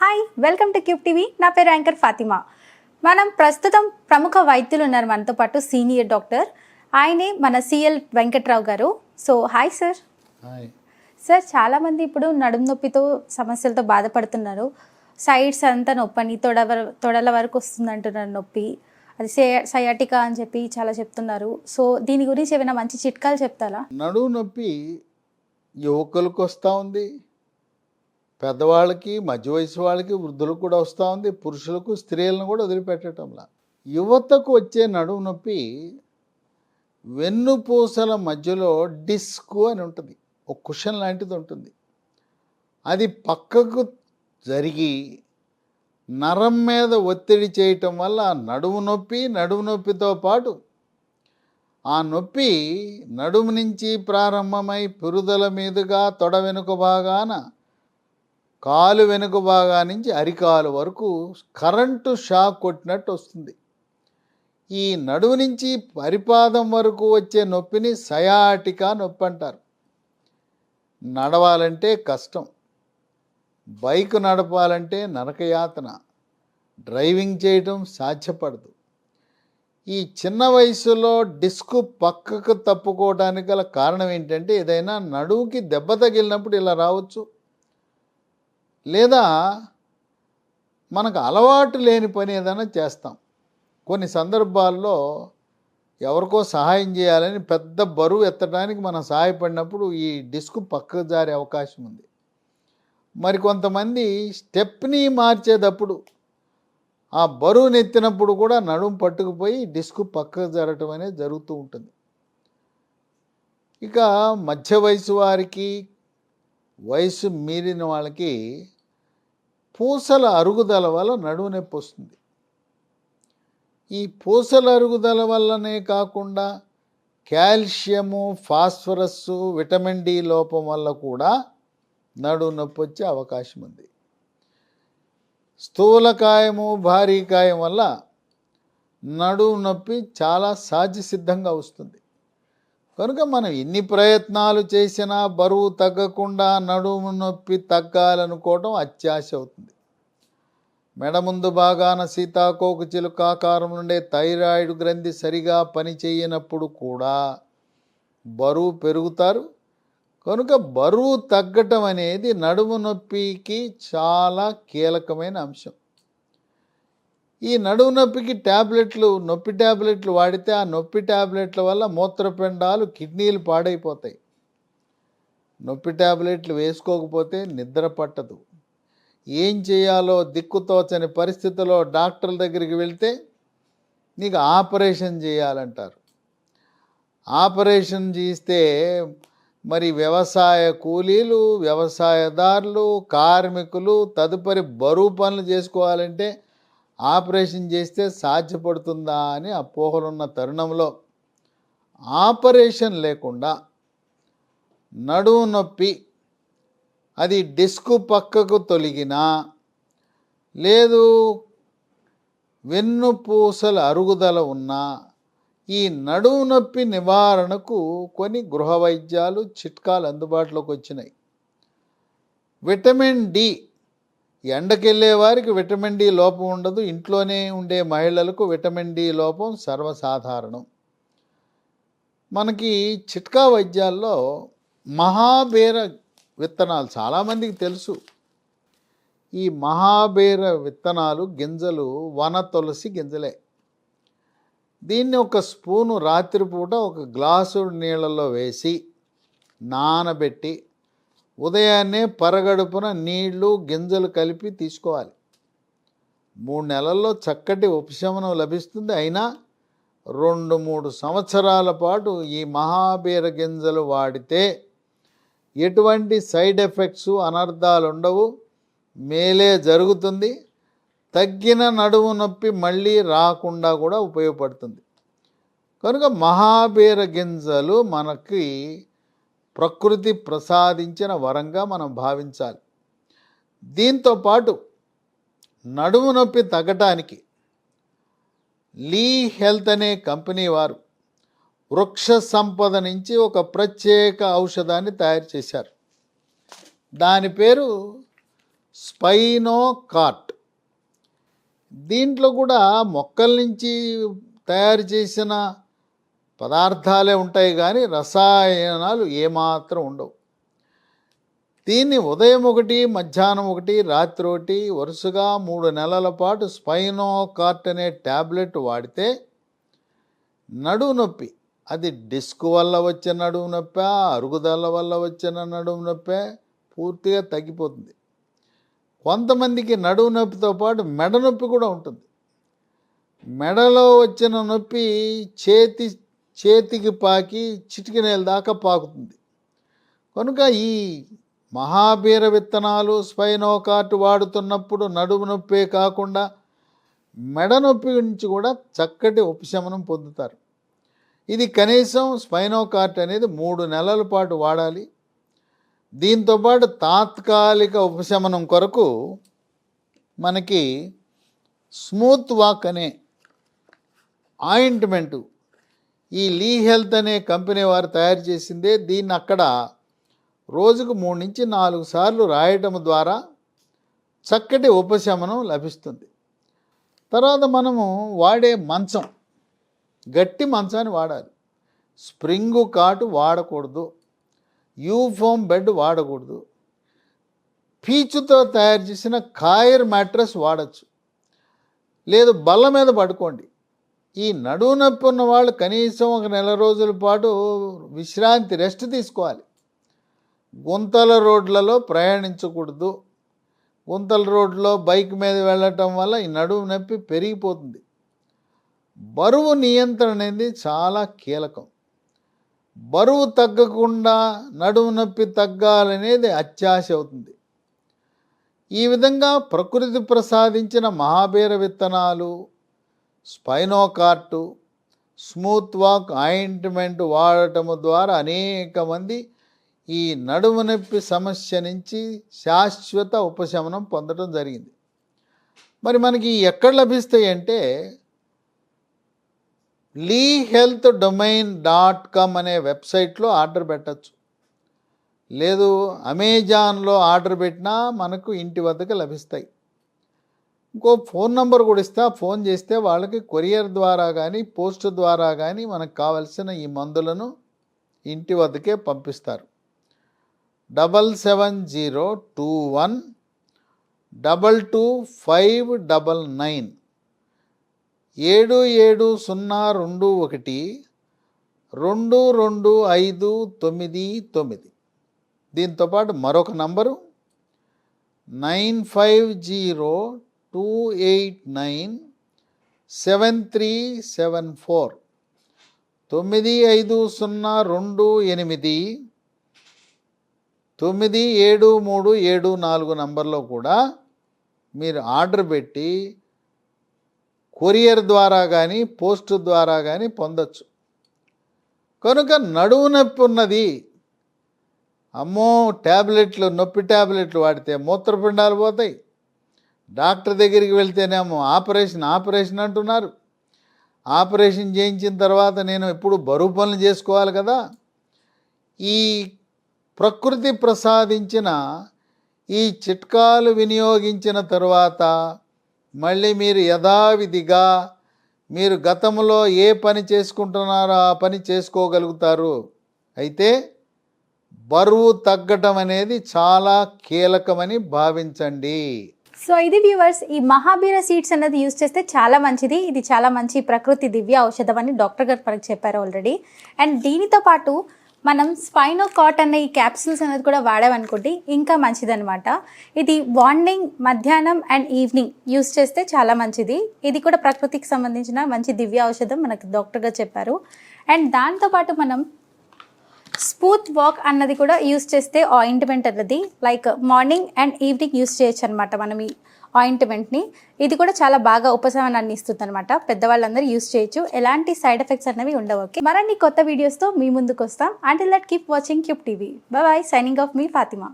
Hi welcome to cube TV. నా పేరు anchor Fatima. మనం ప్రస్తుతం ప్రముఖ వైద్యులు ఉన్నారు మనతో పాటు సీనియర్ డాక్టర్. ఆయనే మన సిఎల్ వెంకట్రావు గారు. So hi sir. సార్ చాలామంది ఇప్పుడు నడుము నొప్పితో సమస్యలతో బాధపడుతున్నారు. సైడ్స్ అంతా నొప్పి అని తొడ తొడల వరకు వస్తుంది అంటున్నారు నొప్పి. అది సయాటికా అని చెప్పి చాలా చెప్తున్నారు. సో దీని గురించి ఏమైనా మంచి చిట్కాలు చెప్తారా? నడువు నొప్పి యువకులకు వస్తూ ఉంది. పెద్దవాళ్ళకి మధ్య వయసు వాళ్ళకి వృద్ధులకు కూడా వస్తూ ఉంది. పురుషులకు స్త్రీలను కూడా వదిలిపెట్టడంలా యువతకు వచ్చే నడుము నొప్పి వెన్నుపూసల మధ్యలో డిస్క్ అని ఉంటుంది. ఒక కుషన్ లాంటిది ఉంటుంది. అది పక్కకు జరిగి నరం మీద ఒత్తిడి చేయటం వల్ల నడుము నొప్పి నడుము నొప్పితో పాటు ఆ నొప్పి నడుము నుంచి ప్రారంభమై పురుదల మీదుగా తొడ వెనుక భాగాన కాలు వెనుక భాగా నుంచి అరికాలు వరకు కరెంటు షాక్ కొట్టినట్టు వస్తుంది. ఈ నడుము నుంచి పరిపాదం వరకు వచ్చే నొప్పిని సయాటికా నొప్పి అంటారు. నడవాలంటే కష్టం. బైక్ నడపాలంటే నరకయాతన. డ్రైవింగ్ చేయటం సాధ్యపడదు. ఈ చిన్న వయసులో డిస్క్ పక్కకు తప్పుకోవడానికి గల కారణం ఏంటంటే ఏదైనా నడువుకి దెబ్బ తగిలినప్పుడు ఇలా రావచ్చు. లేదా మనకు అలవాటు లేని పని ఏదైనా చేస్తాం. కొన్ని సందర్భాల్లో ఎవరికో సహాయం చేయాలని పెద్ద బరువు ఎత్తడానికి మనం సహాయపడినప్పుడు ఈ డిస్క్ పక్కకు జారే అవకాశం ఉంది. మరి కొంతమంది స్టెప్ని మార్చేటప్పుడు ఆ బరువు నెత్తినప్పుడు కూడా నడుము పట్టుకుపోయి డిస్క్ పక్కకు జరగటం అనేది జరుగుతూ ఉంటుంది. ఇక మధ్య వయసు వారికి వయసు మీరిన వాళ్ళకి పూసల అరుగుదల వల్ల నడువు నొప్పి వస్తుంది. ఈ పూసల అరుగుదల వల్లనే కాకుండా కాల్షియము ఫాస్ఫరస్ విటమిన్ డి లోపం వల్ల కూడా నడువు నొప్పి వచ్చే అవకాశం ఉంది. స్థూలకాయము భారీ కాయం వల్ల నడువు నొప్పి చాలా సహజ సిద్ధంగా వస్తుంది. కనుక మనం ఎన్ని ప్రయత్నాలు చేసినా బరువు తగ్గకుండా నడుము నొప్పి తగ్గాలనుకోవడం అత్యాశ అవుతుంది. మెడ ముందు భాగాన సీతాకోక చిలుక ఆకారం నుండే థైరాయిడ్ గ్రంథి సరిగా పనిచేయనప్పుడు కూడా బరువు పెరుగుతారు. కనుక బరువు తగ్గటం అనేది నడుము నొప్పికి చాలా కీలకమైన అంశం. ఈ నడుము నొప్పికి ట్యాబ్లెట్లు నొప్పి ట్యాబ్లెట్లు వాడితే ఆ నొప్పి ట్యాబ్లెట్ల వల్ల మూత్రపిండాలు కిడ్నీలు పాడైపోతాయి. నొప్పి ట్యాబ్లెట్లు వేసుకోకపోతే నిద్ర పట్టదు. ఏం చేయాలో దిక్కుతోచని పరిస్థితిలో డాక్టర్ల దగ్గరికి వెళ్తే నీకు ఆపరేషన్ చేయాలంటారు. ఆపరేషన్ చేస్తే మరి వ్యవసాయ కూలీలు వ్యవసాయదారులు కార్మికులు తదుపరి బరువు పనులు చేసుకోవాలంటే ఆపరేషన్ చేస్తే సాధ్యపడుతుందా అని అపోహలున్న తరుణంలో ఆపరేషన్ లేకుండా నడుము నొప్పి అది డిస్క్ పక్కకు తొలగినా లేదు వెన్నుపూసల అరుగుదల ఉన్నా ఈ నడుము నొప్పి నివారణకు కొన్ని గృహ వైద్యాలు చిట్కాలు అందుబాటులోకి వచ్చినాయి. విటమిన్ డి ఎండకెళ్ళే వారికి విటమిన్ డి లోపం ఉండదు. ఇంట్లోనే ఉండే మహిళలకు విటమిన్ డి లోపం సర్వసాధారణం. మనకి చిట్కా వైద్యాల్లో మహాబేర విత్తనాలు చాలామందికి తెలుసు. ఈ మహాబేర విత్తనాలు గింజలు వన తులసి గింజలే. దీన్ని ఒక స్పూను రాత్రిపూట ఒక గ్లాసు నీళ్ళలో వేసి నానబెట్టి ఉదయాన్నే పరగడుపున నీళ్ళు గింజలు కలిపి తీసుకోవాలి. మూడు నెలల్లో చక్కటి ఉపశమనం లభిస్తుంది. అయినా రెండు మూడు సంవత్సరాల పాటు ఈ మహాబీర గింజలు వాడితే ఎటువంటి సైడ్ ఎఫెక్ట్స్ అనర్థాలు ఉండవు మేలే జరుగుతుంది. తగ్గిన నడుము నొప్పి మళ్ళీ రాకుండా కూడా ఉపయోగపడుతుంది. కనుక మహాబీర గింజలు మనకి ప్రకృతి ప్రసాదించిన వరంగా మనం భావించాలి. దీంతో పాటు నడుము నొప్పి తగ్గటానికి లీ హెల్త్ అనే కంపెనీ వారు వృక్ష సంపద నుంచి ఒక ప్రత్యేక ఔషధాన్ని తయారు చేశారు. దాని పేరు స్పైనో కార్ట్ దీంట్లో కూడా మొక్కల నుంచి తయారు చేసిన పదార్థాలే ఉంటాయి కానీ రసాయనాలు ఏమాత్రం ఉండవు. దీన్ని ఉదయం ఒకటి మధ్యాహ్నం ఒకటి రాత్రి ఒకటి వరుసగా మూడు నెలల పాటు స్పైనో కార్ట్ అనే ట్యాబ్లెట్ వాడితే నడువు నొప్పి అది డిస్క్ వల్ల వచ్చే నడుము నొప్పి అరుగుదల వల్ల వచ్చిన నడుము నొప్పి పూర్తిగా తగ్గిపోతుంది. కొంతమందికి నడుము నొప్పితో పాటు మెడ నొప్పి కూడా ఉంటుంది. మెడలో వచ్చిన నొప్పి చేతి చేతికి పాకి చిటికినేల దాకా పాకుతుంది. కనుక ఈ మహాబీర విత్తనాలు స్పైనోకాట్ వాడుతున్నప్పుడు నడుము నొప్పే కాకుండా మెడ నొప్పి నుంచి కూడా చక్కటి ఉపశమనం పొందుతారు. ఇది కనీసం స్పైనోకార్ట్ అనేది మూడు నెలల పాటు వాడాలి. దీంతోపాటు తాత్కాలిక ఉపశమనం కొరకు మనకి స్మూత్ వాక్ అనే ఆయింట్మెంటు ఈ లీ హెల్త్ అనే కంపెనీ వారు తయారు చేసిందే దీన్ని అక్కడ రోజుకు మూడు నుంచి నాలుగు సార్లు రాయటం ద్వారా చక్కటి ఉపశమనం లభిస్తుంది. తర్వాత మనము వాడే మంచం గట్టి మంచాన్ని వాడాలి. స్ప్రింగు కాటు వాడకూడదు. యూఫోమ్ బెడ్ వాడకూడదు. పీచుతో తయారు చేసిన కాయర్ మ్యాట్రస్ వాడచ్చు. లేదు బల్ల మీద పడుకోండి. ఈ నడువు నొప్పి ఉన్న వాళ్ళు కనీసం ఒక నెల రోజుల పాటు విశ్రాంతి రెస్ట్ తీసుకోవాలి. గుంతల రోడ్లలో ప్రయాణించకూడదు. గుంతల రోడ్లో బైక్ మీద వెళ్ళటం వల్ల ఈ నడువు నొప్పి పెరిగిపోతుంది. బరువు నియంత్రణ అనేది చాలా కీలకం. బరువు తగ్గకుండా నడుము నొప్పి తగ్గాలనేది అత్యాశ అవుతుంది. ఈ విధంగా ప్రకృతి ప్రసాదించిన మహాబీర విత్తనాలు స్పైనోకార్టు స్మూత్ వాక్ ఆయింట్మెంట్ వాడటము ద్వారా అనేక మంది ఈ నడుము నొప్పి సమస్య నుంచి శాశ్వత ఉపశమనం పొందడం జరిగింది. మరి మనకి ఎక్కడ లభిస్తాయి అంటే lee health domain dot com అనే వెబ్సైట్లో ఆర్డర్ పెట్టచ్చు. లేదు అమెజాన్లో ఆర్డర్ పెట్టినా మనకు ఇంటి వద్దకు లభిస్తాయి. ఇంకో ఫోన్ నంబర్ కూడా ఇస్తే. ఆ ఫోన్ చేస్తే వాళ్ళకి కొరియర్ ద్వారా కానీ పోస్ట్ ద్వారా కానీ మనకు కావలసిన ఈ మందులను ఇంటి వద్దకే పంపిస్తారు. Double seven zero two one double two five double nine ఏడు ఏడు సున్నా రెండు ఒకటి రెండు రెండు ఐదు తొమ్మిది తొమ్మిది. దీంతోపాటు మరొక number nine five zero two eight nine seven three seven four తొమ్మిది ఐదు సున్నా రెండు ఎనిమిది తొమ్మిది ఏడు మూడు ఏడు నాలుగు నంబర్లో కూడా మీరు ఆర్డర్ పెట్టి కొరియర్ ద్వారా కానీ పోస్ట్ ద్వారా కానీ పొందొచ్చు. కనుక నడువు నొప్పి ఉన్నది. అమ్మో ట్యాబ్లెట్లు నొప్పి ట్యాబ్లెట్లు వాడితే మూత్రపిండాలు పోతాయి. డాక్టర్ దగ్గరికి వెళ్తేనేమో ఆపరేషన్ ఆపరేషన్ అంటున్నారు. ఆపరేషన్ చేయించిన తర్వాత నేను ఎప్పుడు బరువు పనులు చేసుకోవాలి కదా? ఈ ప్రకృతి ప్రసాదించిన ఈ చిట్కాలు వినియోగించిన తర్వాత మళ్ళీ మీరు యథావిధిగా మీరు గతంలో ఏ పని చేసుకుంటున్నారో ఆ పని చేసుకోగలుగుతారు. అయితే బరువు తగ్గటం అనేది చాలా కీలకమని భావించండి. సో ఇది వ్యూవర్స్ ఈ మహాబీర సీడ్స్ అనేది యూస్ చేస్తే చాలా మంచిది. ఇది చాలా మంచి ప్రకృతి దివ్య ఔషధం అని డాక్టర్ గారు మనకు చెప్పారు ఆల్రెడీ అండ్ దీనితో పాటు మనం స్పైనో కాట్ అన్న ఈ క్యాప్సూల్స్ అనేది కూడా వాడామనుకోండి ఇంకా మంచిదన్నమాట. ఇది మార్నింగ్ మధ్యాహ్నం అండ్ ఈవినింగ్ యూస్ చేస్తే చాలా మంచిది. ఇది కూడా ప్రకృతికి సంబంధించిన మంచి దివ్య ఔషధం మనకు డాక్టర్ గారు చెప్పారు. అండ్ దాంతోపాటు మనం స్మూత్ వాక్ అన్నది కూడా యూస్ చేస్తే ఆయింట్మెంట్ అన్నది like morning and evening use చేయొచ్చు అనమాట మనం ఈ ఆయింట్మెంట్ని ఇది కూడా చాలా బాగా ఉపశమనాన్ని ఇస్తుంది అనమాట పెద్దవాళ్ళందరూ యూస్ చేయొచ్చు. ఎలాంటి సైడ్ ఎఫెక్ట్స్ అనేవి ఉండవు ఓకే మరిన్ని కొత్త వీడియోస్తో మీ ముందుకు వస్తాం and that keep watching cube TV bye signing off me Fatima